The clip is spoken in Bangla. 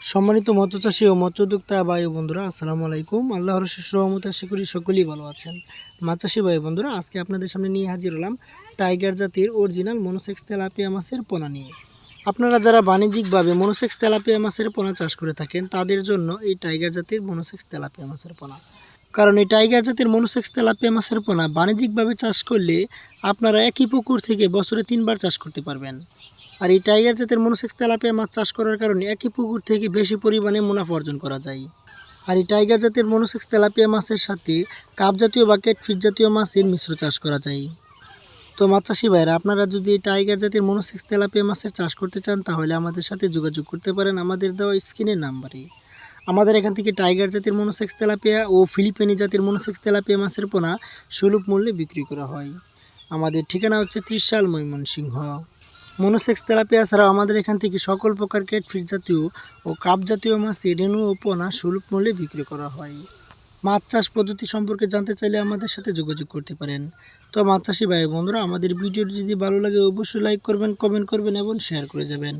সম্মানিত মৎস্য চাষী ও মৎস্য উদ্যোক্তা ভাই বন্ধুরা, আসসালামু আলাইকুম। আল্লাহর শেষ রহমতে আশা করি সকলেই ভালো আছেন। মাছ চাষী ভাই বন্ধুরা, আজকে আপনাদের সামনে নিয়ে হাজির হলাম টাইগার জাতির অরিজিনাল মনোসেক্স তেলাপিয়া মাছের পোনা নিয়ে। আপনারা যারা বাণিজ্যিকভাবে মনোসেক্স তেলাপিয়া মাছের পোনা চাষ করে থাকেন, তাদের জন্য এই টাইগার জাতির মনোসেক্স তেলাপিয়া মাছের পোনা। কারণ এই টাইগার জাতির মনোসেক্স তেলাপিয়া মাছের পোনা বাণিজ্যিকভাবে চাষ করলে আপনারা একই পুকুর থেকে বছরে তিনবার চাষ করতে পারবেন। আর এই টাইগার জাতের মনোসেক্স তেলাপিয়া মাছ চাষ করার কারণে একই পুকুর থেকে বেশি পরিমাণে মুনাফা অর্জন করা যায়। আর এই টাইগার জাতের মনোসেক্স তেলাপিয়া মাছের সাথে কাপ জাতীয় বা ফিট জাতীয় মাছের মিশ্র চাষ করা যায়। তো মাছ চাষি ভাইরা, আপনারা যদি এই টাইগার জাতের মনোসেক্স তেলাপিয়া মাছের চাষ করতে চান, তাহলে আমাদের সাথে যোগাযোগ করতে পারেন আমাদের দেওয়া স্ক্রিনের নাম্বারে। আমাদের এখান থেকে টাইগার জাতের মনোসেক্স তেলাপিয়া ও ফিলিপিনি জাতের মনোসেক্স তেলাপিয়া মাছের পোনা সুলভ মূল্যে বিক্রি করা হয়। আমাদের ঠিকানা হচ্ছে ত্রিশাল ময়মনসিংহ। মনোসেক্স তেলাপিয়া ছাড়াও আমাদের এখান থেকে সকল প্রকার ফিট জাতীয় ও কাপ জাতীয় মাছের রেণু ও পোনা সুলভ মূল্যে বিক্রি করা হয়। মাছ চাষ পদ্ধতি সম্পর্কে জানতে চাইলে আমাদের সাথে যোগাযোগ করতে পারেন। তো মাছ চাষি ভাই বন্ধুরা, আমাদের ভিডিওটি যদি ভালো লাগে, অবশ্যই লাইক করবেন কমেন্ট করবেন এবং শেয়ার করে যাবেন।